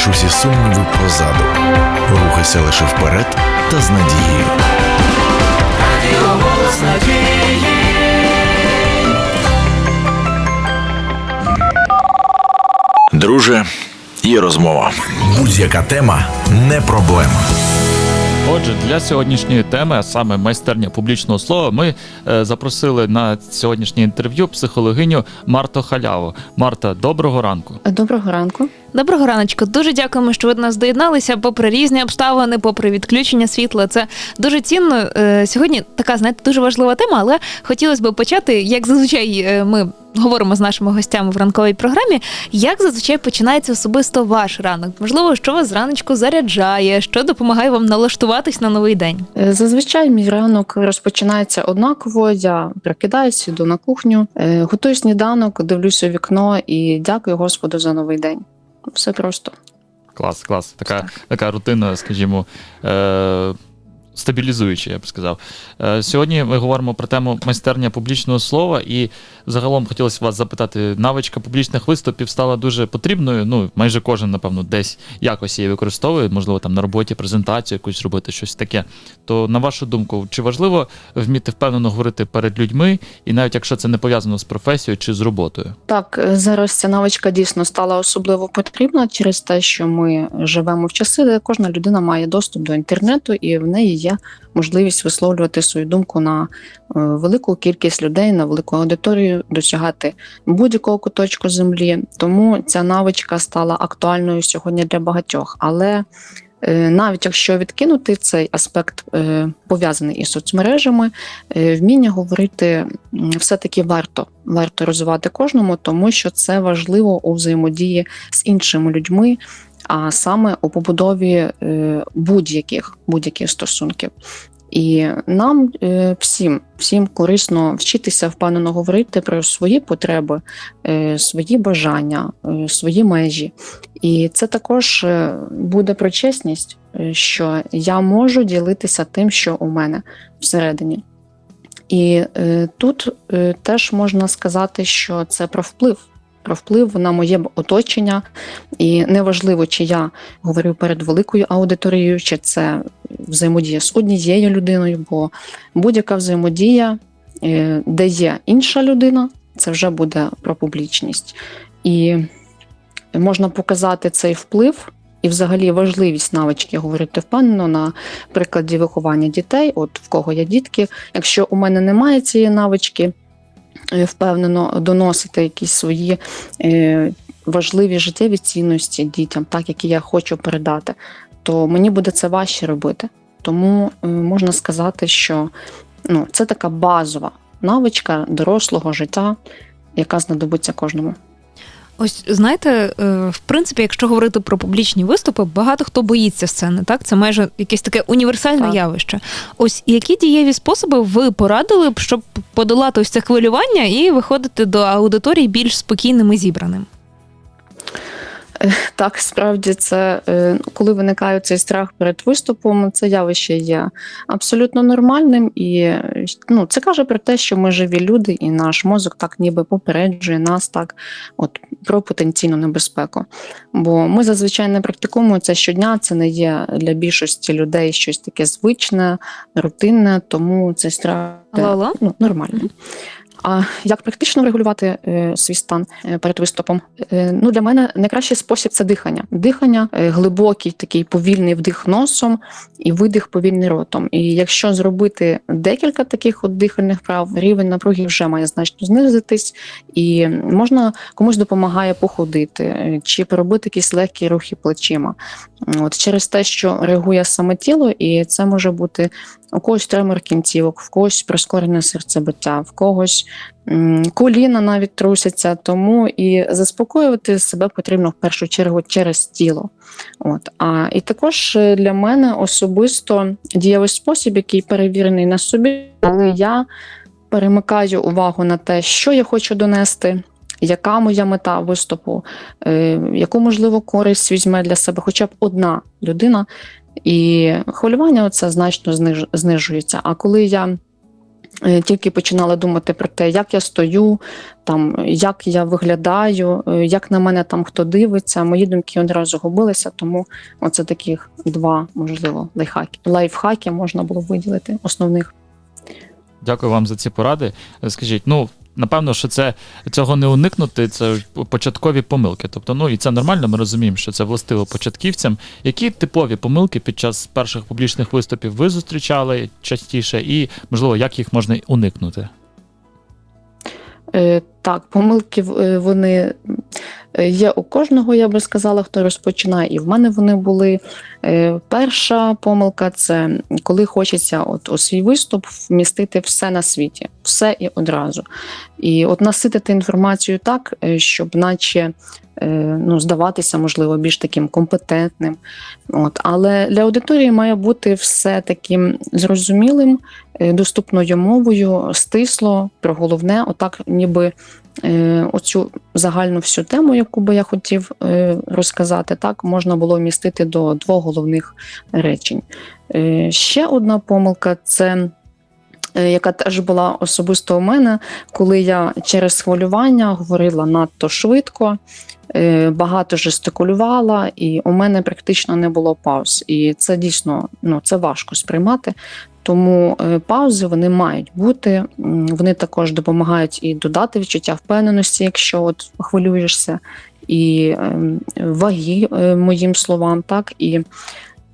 залиш усі сумніви позаду. Рухайся лише вперед та з надією. Друже, є розмова. Будь-яка тема не проблема. Отже, для сьогоднішньої теми, а саме майстерня публічного слова, ми е, запросили на сьогоднішнє інтерв'ю психологиню Марту Халяву. Марта, доброго ранку. Доброго ранку. Доброго раночку. Дуже дякуємо, що ви до нас доєдналися. Попри різні обставини, попри відключення світла. Це дуже цінно. Е, Сьогодні така, знаєте, дуже важлива тема, але хотілося б почати, як зазвичай е, ми говоримо з нашими гостями в ранковій програмі. Як зазвичай починається особисто ваш ранок? Можливо, що вас зраночку заряджає, що допомагає вам налаштуватись на новий день? Е, Зазвичай мій ранок розпочинається однаково. Я прокидаюся, йду на кухню, готую сніданок, дивлюся вікно і дякую Господу за новий день. Все просто. Клас, клас. Така, така рутина, скажімо. Е- Стабілізуюча, я б сказав. Е, Сьогодні ми говоримо про тему майстерня публічного слова, і загалом хотілося вас запитати, навичка публічних виступів стала дуже потрібною. Ну, майже кожен, напевно, десь якось її використовує, можливо, там на роботі презентацію якусь робити, щось таке. То, на вашу думку, чи важливо вміти впевнено говорити перед людьми, і навіть якщо це не пов'язано з професією чи з роботою? Так, зараз ця навичка дійсно стала особливо потрібна через те, що ми живемо в часи, де кожна людина має доступ до інтернету, і в неї є можливість висловлювати свою думку на е, велику кількість людей, на велику аудиторію, досягати будь-якого куточку землі. Тому ця навичка стала актуальною сьогодні для багатьох. Але е, навіть якщо відкинути цей аспект е, пов'язаний із соцмережами, вміння говорити все-таки варто варто розвивати кожному, тому що це важливо у взаємодії з іншими людьми, а саме у побудові е, будь-яких будь-яких стосунків. І нам е, всім, всім корисно вчитися впевнено говорити про свої потреби, е, свої бажання, свої межі. І це також буде про чесність, що я можу ділитися тим, що у мене всередині. І тут теж можна сказати, що це про вплив, про вплив на моє оточення. І неважливо, чи я говорю перед великою аудиторією, чи це взаємодія з однією людиною, бо будь-яка взаємодія, е, де є інша людина, це вже буде про публічність. І можна показати цей вплив. І, взагалі, важливість навички говорити впевнено на прикладі виховання дітей. От в кого є дітки. Якщо у мене немає цієї навички, впевнено доносити якісь свої е, важливі життєві цінності дітям, так які я хочу передати, то мені буде це важче робити. Тому е, можна сказати, що ну, це така базова навичка дорослого життя, яка знадобиться кожному. Ось знаєте, е, в принципі, якщо говорити про публічні виступи, багато хто боїться сцени. Так, це майже якесь таке універсальне Так. явище. Ось які дієві способи ви порадили б, щоб подолати ось це хвилювання і виходити до аудиторії більш спокійним і зібраним? Так, справді це е, коли виникає цей страх перед виступом, це явище є абсолютно нормальним, і ну, це каже про те, що ми живі люди, і наш мозок так ніби попереджує нас так, от про потенційну небезпеку. Бо ми зазвичай не практикуємо це щодня. Це не є для більшості людей щось таке звичне, рутинне, тому цей страх е, ну, нормально. А як практично регулювати е, свій стан е, перед виступом? Е, ну для мене найкращий спосіб це дихання. Дихання, глибокий такий повільний вдих носом і видих повільний ротом. І якщо зробити декілька таких от дихальних вправ, рівень напруги вже має значно знизитись, і можна комусь допомагає походити чи поробити якісь легкі рухи плечима. От через те, що реагує саме тіло, і це може бути у когось тремор кінцівок, в когось прискорене серцебиття, в когось коліна навіть трусяться. Тому і заспокоювати себе потрібно в першу чергу через тіло. От. А, і також е, для мене особисто дієвий спосіб, який перевірений на собі, коли я перемикаю увагу на те, що я хочу донести. Яка моя мета виступу, е, яку можливо користь візьме для себе хоча б одна людина, і хвилювання це значно знижується. А коли я е, тільки починала думати про те, як я стою, там, як я виглядаю, е, як на мене там хто дивиться, мої думки одразу губилися, тому оце таких два, можливо, лайфхаки. Лайфхаки можна було виділити основних. Дякую вам за ці поради. Скажіть, ну. Напевно, що це цього не уникнути, це початкові помилки. Тобто, ну і це нормально, ми розуміємо, що це властиво початківцям. Які типові помилки під час перших публічних виступів ви зустрічали частіше, і можливо, як їх можна уникнути? Е, Так, помилки е, вони е, є у кожного, я би сказала, хто розпочинає, і в мене вони були. Перша помилка це коли хочеться от у свій виступ вмістити все на світі, все і одразу. І от наситити інформацію так, щоб наче ну, здаватися, можливо, більш таким компетентним. От. Але для аудиторії має бути все таким зрозумілим, е, доступною мовою, стисло, про головне, отак, ніби е, оцю загальну всю тему, яку би я хотів е, розказати, так можна було вмістити до двох головних речень. Е, ще одна помилка це. е, Яка теж була особисто у мене, коли я через хвилювання говорила надто швидко, е, багато жестикулювала, і у мене практично не було пауз. І це дійсно ну, це важко сприймати. Тому е, паузи вони мають бути. Вони також допомагають і додати відчуття впевненості, якщо от хвилюєшся, і ем, ваги е, моїм словам, так і.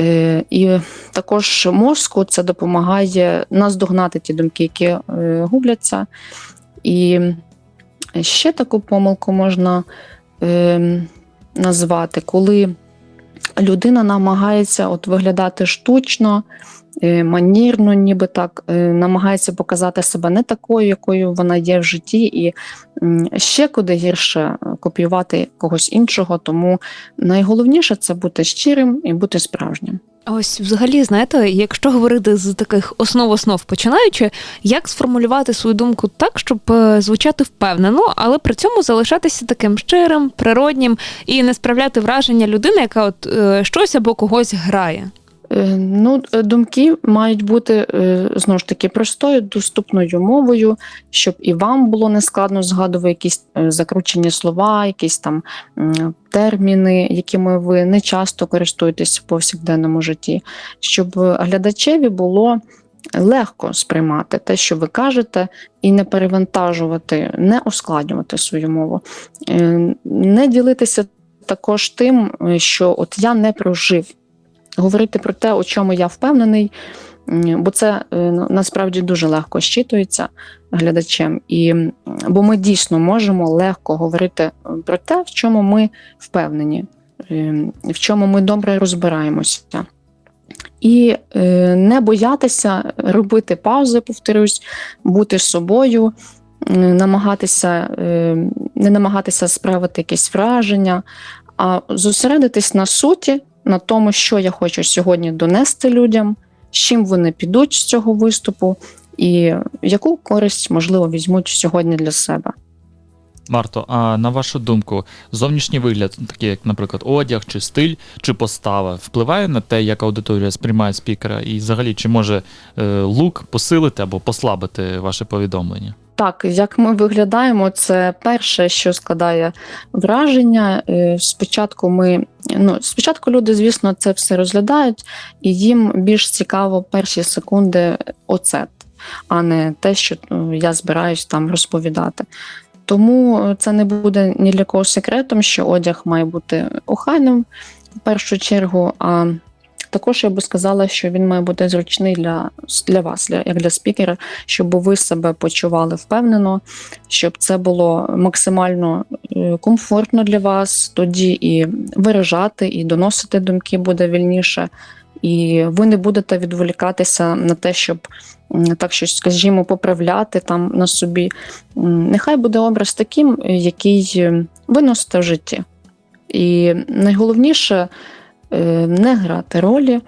Е, І також мозку це допомагає наздогнати ті думки, які е, губляться. І ще таку помилку можна е, назвати, коли людина намагається от виглядати штучно, манірно, ніби так, е, намагається показати себе не такою, якою вона є в житті, і ще куди гірше е, копіювати когось іншого. Тому найголовніше це бути щирим і бути справжнім. Ось, взагалі, знаєте, якщо говорити з таких основ основ починаючи, як сформулювати свою думку так, щоб е, звучати впевнено, але при цьому залишатися таким щирим, природнім і не справляти враження людини, яка от е, щось або когось грає. Е, Ну, е, думки мають бути е, знову ж таки простою, доступною мовою, щоб і вам було нескладно згадувати якісь закручені слова, якісь там терміни, якими ви не часто користуєтесь в повсякденному житті, щоб глядачеві було легко сприймати те, що ви кажете, і не перевантажувати, не ускладнювати свою мову, не ділитися також тим, що от я не прожив говорити про те, у чому я впевнений, бо це е, ну, насправді дуже легко щитується глядачем. І, бо ми дійсно можемо легко говорити е, про те, в чому ми впевнені, е, в чому ми добре розбираємося. І не боятися робити паузи, повторюсь, бути собою, намагатися, не намагатися справити якесь враження, а зосередитись на суті, на тому, що я хочу сьогодні донести людям, з чим вони підуть з цього виступу, і яку користь, можливо, візьмуть сьогодні для себе. Марто, а на вашу думку, зовнішній вигляд, такий як, наприклад, одяг чи стиль, чи постава, впливає на те, як аудиторія сприймає спікера, і взагалі чи може е, лук посилити або послабити ваше повідомлення? Так, як ми виглядаємо, це перше, що складає враження. Е, Спочатку ми ну спочатку люди, звісно, це все розглядають, і їм більш цікаво перші секунди оцет, а не те, що ну, я збираюсь там розповідати. Тому е, це не буде ні для кого секретом, що одяг має бути охайним в першу чергу. А також я би сказала, що він має бути зручний для, для вас, для, як для спікера, щоб ви себе почували впевнено, щоб це було максимально е, комфортно для вас. Тоді і виражати, і доносити думки буде вільніше, і ви не будете відволікатися на те, щоб так щось, скажімо, поправляти там на собі. Нехай буде образ таким, який е, ви носите в житті. І найголовніше не грати ролі,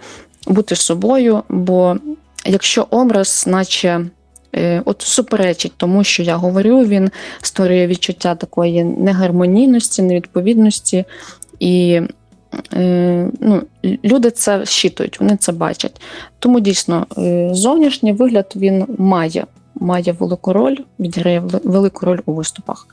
бути собою, бо якщо образ, наче е, от суперечить тому, що я говорю, він створює відчуття такої негармонійності, невідповідності, і е, ну, люди це щитують, вони це бачать. Тому дійсно е, зовнішній вигляд він має має велику роль, відіграє велику роль у виступах.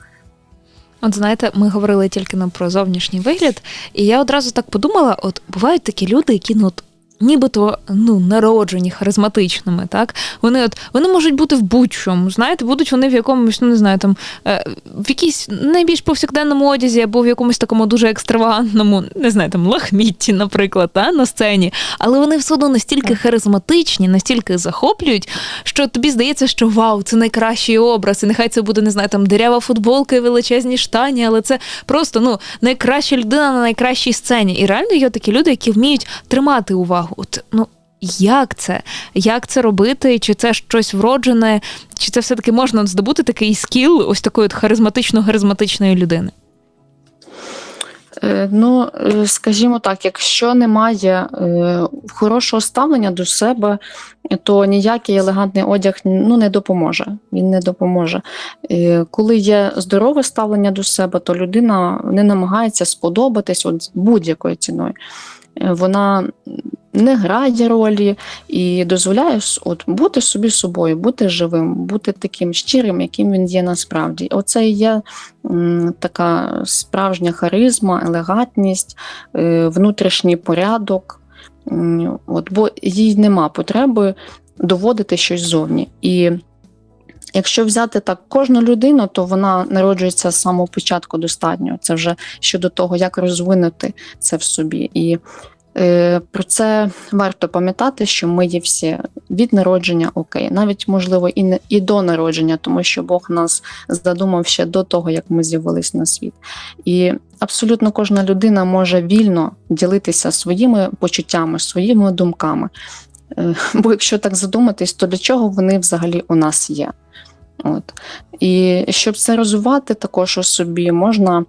От знаєте, ми говорили тільки ну, про зовнішній вигляд, і я одразу так подумала: от бувають такі люди, які ну. от Нібито ну народжені харизматичними, так вони от вони можуть бути в будь-чому. Знаєте, будуть вони в якомусь, ну не знаю, там е, в якійсь найбільш повсякденному одязі або в якомусь такому дуже екстравагантному, не знаю, там лахмітті, наприклад, та, на сцені. Але вони все одно настільки харизматичні, настільки захоплюють, що тобі здається, що вау, це найкращий образ, і нехай це буде, не знаю, там дерева футболка і величезні штані, але це просто ну найкраща людина на найкращій сцені. І реально є такі люди, які вміють тримати увагу. От ну. Як це? Як це робити? Чи це щось вроджене, чи це все-таки можна здобути такий скіл ось такої от харизматично-харизматичної людини? Е, Ну, е, скажімо так, якщо немає е, хорошого ставлення до себе, то ніякий елегантний одяг ну, не допоможе. Він не допоможе. Коли є здорове ставлення до себе, то людина не намагається сподобатись от будь-якою ціною. Вона не грає ролі і дозволяє от, бути собі собою, бути живим, бути таким щирим, яким він є насправді. Оце і є м, така справжня харизма, елегантність, е, внутрішній порядок. М, От, бо їй нема потреби доводити щось зовні. І якщо взяти так кожну людину, то вона народжується з самого початку достатньо. Це вже щодо того, як розвинути це в собі. І про це варто пам'ятати, що ми є всі від народження окей, навіть можливо і не і до народження, тому що Бог нас задумав ще до того, як ми з'явились на світ. І абсолютно кожна людина може вільно ділитися своїми почуттями, своїми думками. Е, Бо якщо так задуматись, то для чого вони взагалі у нас є? От. І щоб це розвивати також у собі, можна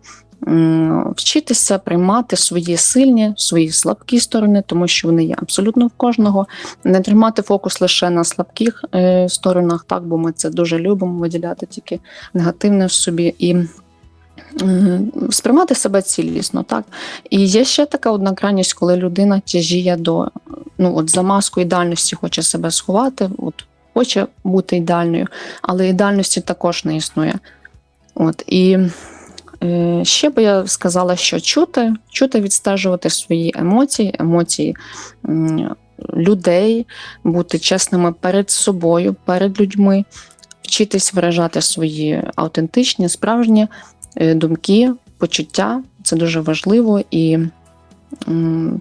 вчитися приймати свої сильні, свої слабкі сторони, тому що вони є абсолютно в кожного. Не тримати фокус лише на слабких е, сторонах, так, бо ми це дуже любимо виділяти тільки негативне в собі. І сприймати себе цілісно, так. І є ще така одна крайність, коли людина тяжіє до ну, от за маску ідеальності хоче себе сховати, от хоче бути ідеальною, але ідеальності також не існує. От, і ще би я сказала, що чути, чути, відстежувати свої емоції, емоції людей, бути чесними перед собою, перед людьми, вчитись виражати свої автентичні, справжні е, думки, почуття. Це дуже важливо і.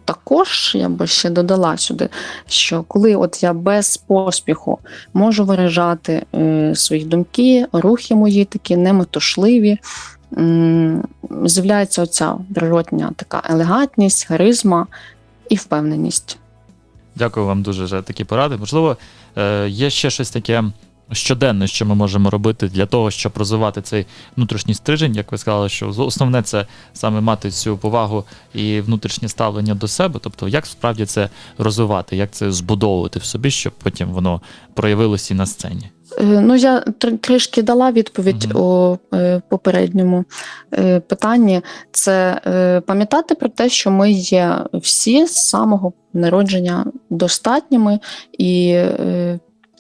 Також я би ще додала сюди, що коли от я без поспіху можу виражати е, свої думки, рухи мої такі неметушливі, з'являється оця природня така елегантність, харизма і впевненість. Дякую вам дуже за такі поради. Можливо, е, є ще щось таке щоденне, що ми можемо робити для того, щоб розвивати цей внутрішній стрижень. Як ви сказали, що основне це саме мати цю повагу і внутрішнє ставлення до себе. Тобто, як справді це розвивати, як це збудовувати в собі, щоб потім воно проявилося і на сцені. Е, Ну, я трішки дала відповідь Мгм. у е, попередньому е, питанні. Це е, пам'ятати про те, що ми є всі з самого народження достатніми і е,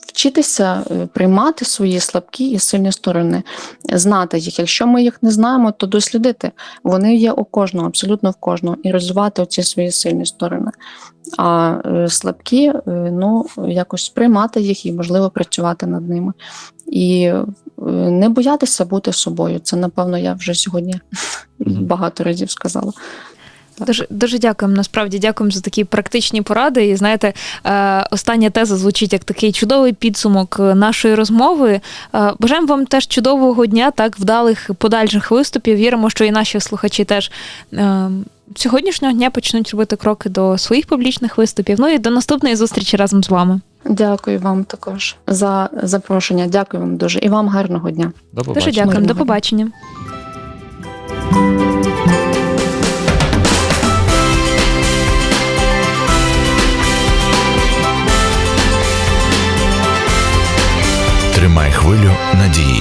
вчитися е, приймати свої слабкі і сильні сторони, знати їх. Якщо ми їх не знаємо, то дослідити. Вони є у кожного, абсолютно в кожного, і розвивати оці свої сильні сторони. А е, слабкі, е, ну якось приймати їх і, можливо, працювати над ними. І не боятися бути собою. Це, напевно, я вже сьогодні багато разів сказала. Дуже дуже дякуємо. Насправді дякуємо за такі практичні поради. І знаєте, е, остання теза звучить як такий чудовий підсумок е, нашої розмови. Е, бажаємо вам теж чудового дня, так вдалих подальших виступів. Віримо, що і наші слухачі теж. Сьогоднішнього дня почнуть робити кроки до своїх публічних виступів. Ну і до наступної зустрічі разом з вами. Дякую вам також за запрошення. Дякую вам дуже і вам гарного дня. До Дуже побачення. дякуємо. До Мирного дня. побачення. Тримай хвилю надії.